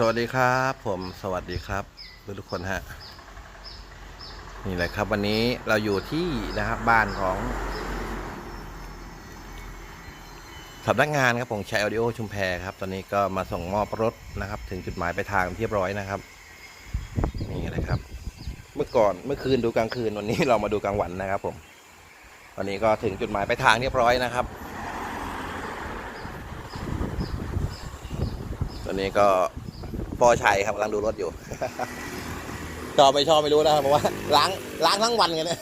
สวัสดีครับผมสวัสดีครับทุกทุกคนฮะนี่แหละครับ วันนี้เราอยู่ที่นะครับบ้านของสำนักงานครับผมชัยออดิโอชุมแพครับ ตอนนี้ก็มาส่งมอบรถนะครับ ถึงจุดหมายปลายทางเรียบร้อยนะครับ นี่เลยครับ เมื่อก่อนเมื่อคืนดูกลางคืนวันนี้เรามาดูกลางวันนะครับ ผมวันนี้ก็ถึงจุดหมายปลายทางเรียบร้อยนะครับตอนนี้ก็ พ่อชัยครับกำลังดูรถอยู่ชอบไม่ชอบไม่รู้นะครับเพราะว่าล้างล้างทั้งวันกันเนี่ย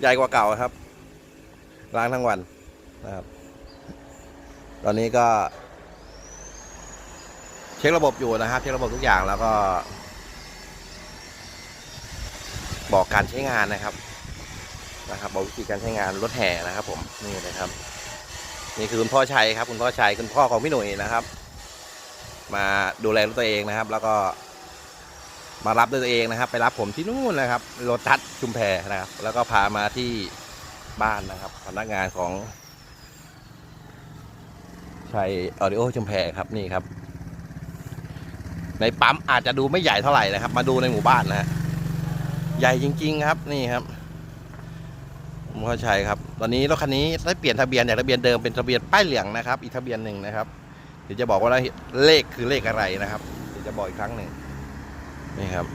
ใหญ่กว่าเก่าครับ ล้างทั้งวันนะครับ ตอนนี้ก็ เช็คระบบอยู่นะครับ เช็คระบบทุกอย่างแล้วก็ บอกการใช้งานนะครับนะครับบอกวิธีการใช้งานรถแห่นะครับ ผมนี่นะครับ นี่คือคุณพ่อชัยครับ คุณพ่อชัยคุณพ่อของพี่หนุ่ยนะครับ มาดูแลรถตัวเองนะครับ แล้วก็มารับด้วยตัวเองนะครับ ไปรับผมที่นู่นนะครับโรตัสชุมแพนะครับ แล้วก็พามาที่บ้านนะครับพนักงานของชัยออดิโอชุมแพครับนี่ครับ ในปั๊มอาจจะดูไม่ใหญ่เท่าไหร่นะครับ มาดูในหมู่บ้านนะฮะใหญ่จริง ๆ ครับนี่ครับผมเข้าใจครับ ตอนนี้รถคันนี้ได้เปลี่ยนทะเบียนจากทะเบียนเดิมเป็นทะเบียนป้ายเหลืองนะครับ อีกทะเบียนหนึ่งนะครับ เดี๋ยวจะบอกว่าเลขคือเลขอะไรนะครับ เดี๋ยวจะบอกอีกครั้งหนึ่งนี่ครับ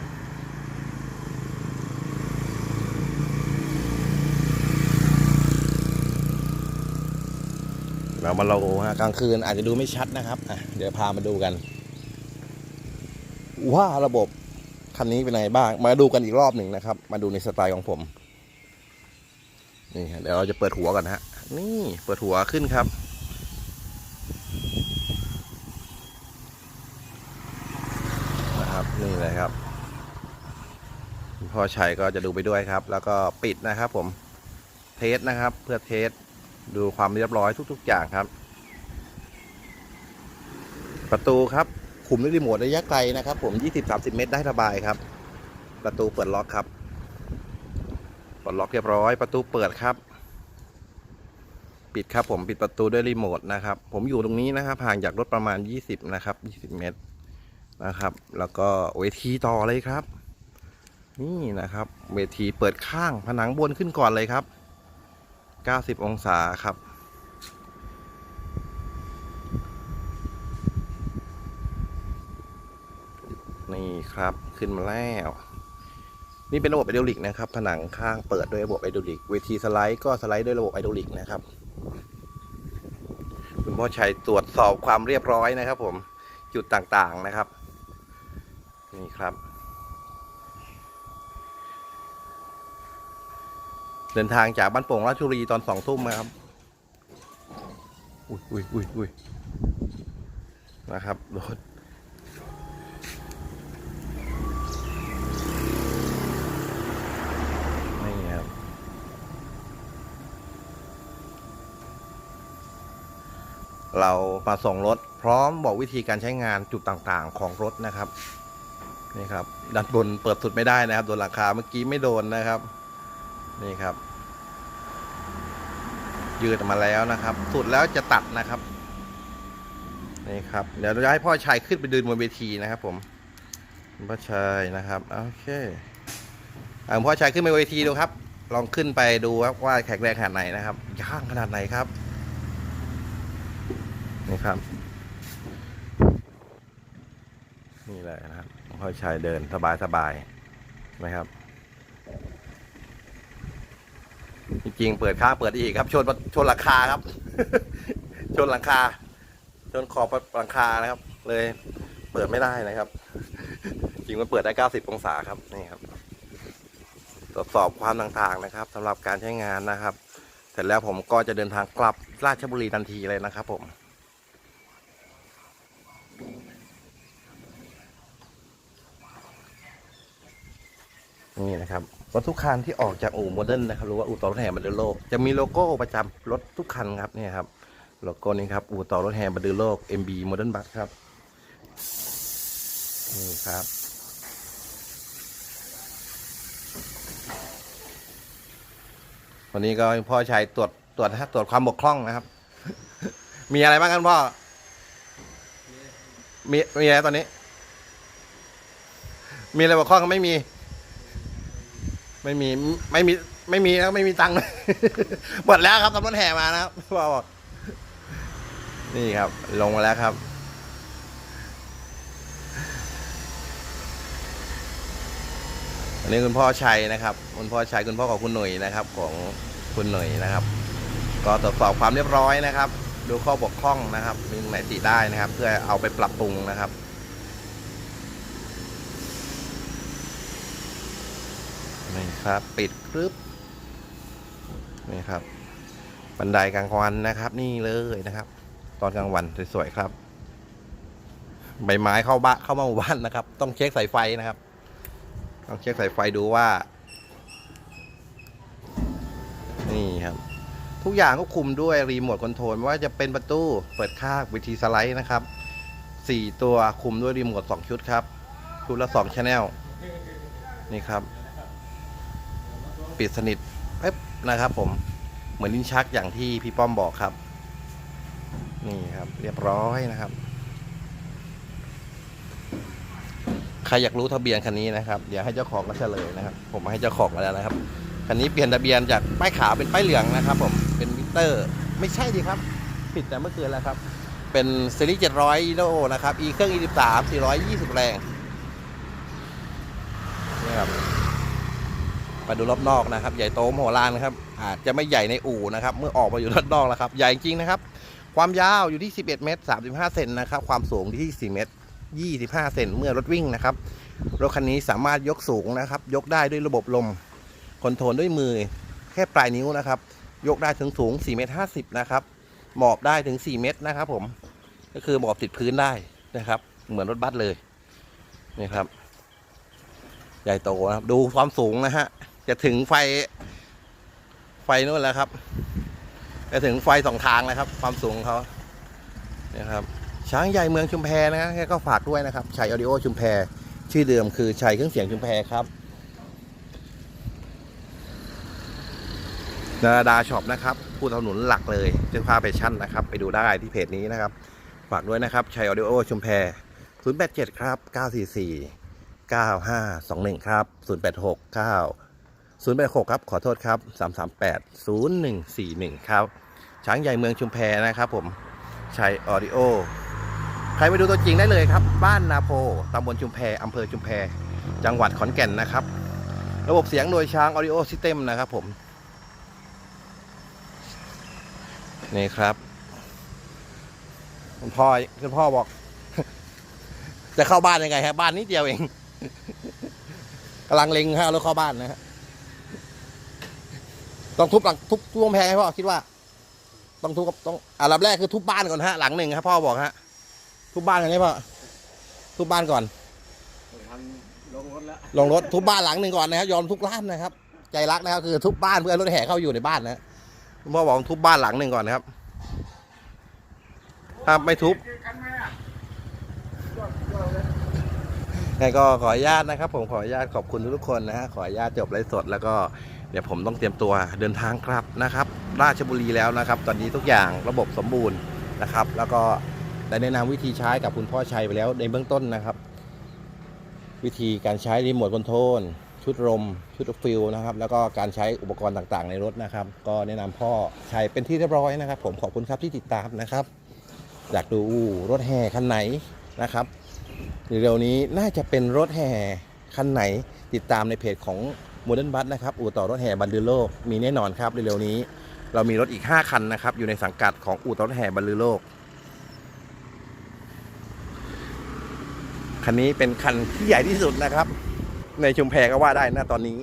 เรามาเราฮะกลางคืนอาจจะดูไม่ชัดนะครับอะเดี๋ยวพามาดูกัน ว่าระบบคันนี้เป็นไงบ้าง มาดูกันอีกรอบหนึ่งนะครับ มาดูในสไตล์ของผม นี่เดี๋ยวเราจะเปิดหัวก่อนนะฮะ นี่เปิดหัวขึ้นครับ นะครับนี่ เลยครับพ่อชัยก็จะดูไปด้วยครับ แล้วก็ปิดนะครับผมเทสนะครับ เพื่อเทสดูความเรียบร้อยทุก ๆ อย่างครับ ประตูครับคุมด้วยรีโมทระยะไกลนะครับ ผม 20-30 เมตรได้สบายครับ ประตูเปิดล็อกครับปลดล็อกเรียบร้อยประตูเปิดครับ ปิดครับผมปิดประตูด้วยรีโมทนะครับ ผมอยู่ตรงนี้นะครับห่างจากรถประมาณ 20 นะครับ 20 เมตร นะครับ แล้วก็เวทีต่อเลยครับ นี่นะครับ เวทีเปิดข้างผนังบนขึ้นก่อนเลยครับ 90 องศาครับนี่ครับขึ้นมาแล้ว นี่เป็นระบบไอดรอลิกนะครับ ผนังข้างเปิดด้วยระบบไอดรอลิกเวทีสไลด์ก็สไลด์ด้วยระบบไอดรอลิกนะครับ คุณพ่อชัยตรวจสอบความเรียบร้อยนะครับ ผมจุดต่างๆนะครับ นี่ครับ เดินทางจากบ้านโป่งราชบุรีตอนสองทุ่มนะครับ อุ้ยอุ้ยอุ้ยอุ้ยนะครับรถนี่ครับ เรามาส่งรถพร้อมบอกวิธีการใช้งานจุดต่างๆของรถนะครับ นี่ครับด้านบนเปิดสุดไม่ได้นะครับโดนหลังคาเมื่อกี้ไม่โดนนะครับ นี่ครับ ยืดมาแล้วนะครับ สุดแล้วจะตัดนะครับนี่ครับเดี๋ยวเราจะให้พ่อชายขึ้นไปเดินบนเวทีนะครับ ผมพ่อชายนะครับโอเคอ่าพ่อชายขึ้นไปเวทีดูครับ ลองขึ้นไปดูครับว่าแข็งแรงขนาดไหนนะครับย่างขนาดไหนครับนี่ครับ นี่เลยนะครับ พ่อชายเดินสบายสบายๆนะครับจริงๆเปิดค้างเปิดอีกครับ ชนชนหลังคาครับ ชนหลังคา ชนขอบหลังคานะครับ เลย เปิดไม่ได้นะครับ จริงมันเปิดได้ 90 องศาครับนี่ครับตรวจสอบความต่างๆนะครับสำหรับการใช้งานนะครับ เสร็จแล้วผมก็จะเดินทางกลับราชบุรีทันทีเลยนะครับ ผม นี่นะครับรถทุกคันที่ออกจากอู่โมเดิร์นนะครับหรือว่าอู่ต่อรถแห่บันเดอร์โลก จะมีโลโก้ประจำรถทุกคันครับนี่ครับโลโก้นี้ครับอู่ต่อรถแห่บันเดอร์โลก MB Modern Bus ครับนี่ครับวันนี้ก็พ่อชัยตรวจตรวจตรวจความบกพร่องนะครับ มีอะไรบ้างครับพ่อ มีมีอะไรตอนนี้ มีอะไรบอกข้องไม่มี ไม่มีไม่มีไม่มีแล้วไม่มีตังค์ หมดแล้วครับตำรวจแห่มานะครับพ่อบอกนี่ครับ ลงมาแล้วครับ อันนี้คุณพ่อชัยนะครับ คุณพ่อชัยคุณพ่อของคุณหนุ่ยนะครับ ของคุณหนุ่ยนะครับ ก็ตรวจสอบความเรียบร้อยนะครับ ดูข้อบกพร่องนะครับ มีตรงไหนติได้นะครับ เพื่อเอาไปปรับปรุงนะครับ ครับ ปิดกรึบนี่ครับ บันไดกลางวันนะครับ นี่เลยนะครับ ตอนกลางวันสวยๆครับ ใบไม้เข้าบ้านเข้ามาหมู่บ้านนะครับ ต้องเช็คสายไฟนะครับ ต้องเช็คสายไฟดูว่า นี่ครับ ทุกอย่างก็คุมด้วยรีโมทคอนโทรลไม่ว่าจะเป็นประตูเปิดข้าวิธีสไลด์นะครับสี่ตัวคุมด้วยรีโมทสองชุดครับ ชุดละสองชแนลนี่ครับ ปิดสนิทเป๊บนะครับ ผมเหมือนลิ้นชักอย่างที่พี่ป้อมบอกครับ นี่ครับ เรียบร้อยนะครับ ใครอยากรู้ทะเบียนคันนี้นะครับเดี๋ยวให้เจ้าของก็เฉลยนะครับ ผมมาให้เจ้าของมาแล้วนะครับคันนี้เปลี่ยนทะเบียนจากป้ายขาวเป็นป้ายเหลืองนะครับ ผมเป็นมิเตอร์ ไม่ใช่ดีครับผิดแต่เมื่อคืนแล้วครับ เป็นซีรีส์700โลนะครับ อีเครื่อง E13 420 แรงนี่ครับ มาดูรอบนอกนะครับ ใหญ่โตมโหฬารนะครับอาจจะไม่ใหญ่ในอู่นะครับ เมื่อออกมาอยู่รอบนอกแล้วครับ ใหญ่จริงนะครับ ความยาวอยู่ที่ 11 เมตร 35 เซนนะครับ ความสูงที่ 4 เมตร 25 เซนเมื่อรถวิ่งนะครับ รถคันนี้สามารถยกสูงนะครับ ยกได้ด้วยระบบลม คอนโทรลด้วยมือ แค่ปลายนิ้วนะครับ ยกได้ถึงสูง 4 เมตร 50 นะครับ หมอบได้ถึง 4 เมตรนะครับผม ก็คือหมอบติดพื้นได้นะครับ เหมือนรถบัสเลย นี่ครับ ใหญ่โตนะครับ ดูความสูงนะฮะ จะถึงไฟ ไฟนู่นแล้วครับ จะถึงไฟสองทางแล้วครับ ความสูงเขาเนี่ยครับ ช้างใหญ่เมืองชุมแพนะฮะก็ฝากด้วยนะครับชัยออดิโอชุมแพ ชื่อเดิมคือชัยเครื่องเสียงชุมแพครับนาราดาช็อปนะครับ ผู้สนับสนุนหลักเลยเสื้อผ้าแฟชั่นนะครับ ไปดูได้ที่เพจนี้นะครับ ฝากด้วยนะครับชัยออดิโอชุมแพ 087 ครับ 944 9521 ครับ 086 9 086ครับ ขอโทษครับ338 0141ครับ ช้างใหญ่เมืองชุมแพนะครับผมชัยออดิโอ ใครไปดูตัวจริงได้เลยครับ บ้านนาโพตำบลชุมแพอำเภอชุมแพ จังหวัดขอนแก่นนะครับ ระบบเสียงโดยช้างออดิโอซิสเต็มนะครับผม นี่ครับ คุณพ่อคุณพ่อบอก จะเข้าบ้านยังไงฮะบ้านนิดเดียวเองกำลังเล็งฮะรถเข้าบ้านนะฮะ ต้องทุบหลังทุบทุบกำแพงให้พ่อคิดว่า ต้องทุบกับต้องอันดับแรกคือทุบบ้านก่อนฮะหลังหนึ่งครับพ่อบอกฮะทุบบ้านกันใช่พ่อทุบบ้านก่อนทำลงรถแล้วลงรถทุบบ้านหลังหนึ่งก่อนนะครับยอมทุกร้านนะครับ ใจรักนะครับคือทุบบ้านเพื่อให้รถแห่เข้าอยู่ในบ้านนะคุณพ่อบอกทุบบ้านหลังหนึ่งก่อนนะครับถ้าไม่ทุบกันไหมอะไงก็ขออนุญาตนะครับ ผมขออนุญาตขอบคุณทุกๆคนนะฮะขออนุญาตจบไลฟ์สดแล้วก็ เดี๋ยวผมต้องเตรียมตัวเดินทางกลับนะครับ ราชบุรีแล้วนะครับ ตอนนี้ทุกอย่างระบบสมบูรณ์นะครับ แล้วก็ได้แนะนำวิธีใช้กับคุณพ่อชัยไปแล้วในเบื้องต้นนะครับ วิธีการใช้รีโมทคอนโทรลชุดลมชุดฟิลนะครับ แล้วก็การใช้อุปกรณ์ต่างๆ ในรถนะครับ ก็แนะนำพ่อชัยเป็นที่เรียบร้อยนะครับ ผมขอบคุณครับที่ติดตามนะครับอยากดูรถแห่คันไหนนะครับเร็วๆนี้น่าจะเป็นรถแห่คันไหนติดตามในเพจของ โมเดิร์นบัสนะครับอู่ต่อรถแห่บันลือโลกมีแน่นอนครับเร็วๆนี้ เรามีรถอีก 5 คันนะครับ อยู่ในสังกัดของอู่ต่อรถแห่บันลือโลก คันนี้เป็นคันที่ใหญ่ที่สุดนะครับ ในชุมแพก็ว่าได้นะตอนนี้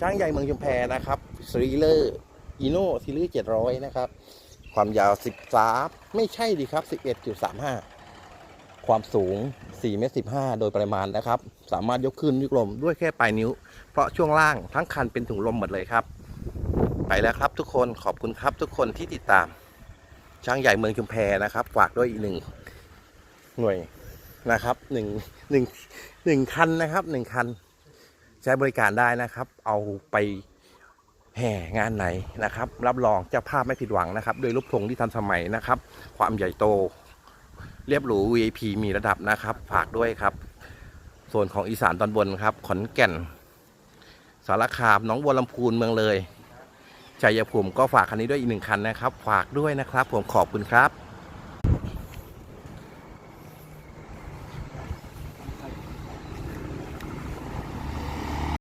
ช้างใหญ่เมืองชุมแพนะครับสรีเลอร์อีโน่ซีรีส์700 นะครับ ความยาว 13 ไม่ใช่ดีครับ 11.35 ความสูง4เมตร15 โดยประมาณนะครับ สามารถยกขึ้นยกลมด้วยแค่ปลายนิ้ว เพราะช่วงล่างทั้งคันเป็นถุงลมหมดเลยครับ ไปแล้วครับทุกคนขอบคุณครับทุกคนที่ติดตามช้างใหญ่เมืองชุมแพนะครับ ฝากด้วยอีกหนึ่งหน่วยนะครับหนึ่งหนึ่งหนึ่งคันนะครับหนึ่งคัน ใช้บริการได้นะครับ เอาไปแห่งานไหนนะครับ รับรองเจ้าภาพไม่ผิดหวังนะครับ โดยรูปธงที่ทันสมัยนะครับ ความใหญ่โต เรียบหรู VIP มีระดับนะครับ ฝากด้วยครับ ส่วนของอีสานตอนบนครับ ขอนแก่น สารคามน้องบัวลำพูนเมืองเลยชัยภูมิก็ฝากคันนี้ด้วยอีกหนึ่งคันนะครับ ฝากด้วยนะครับ ผมขอบคุณครับ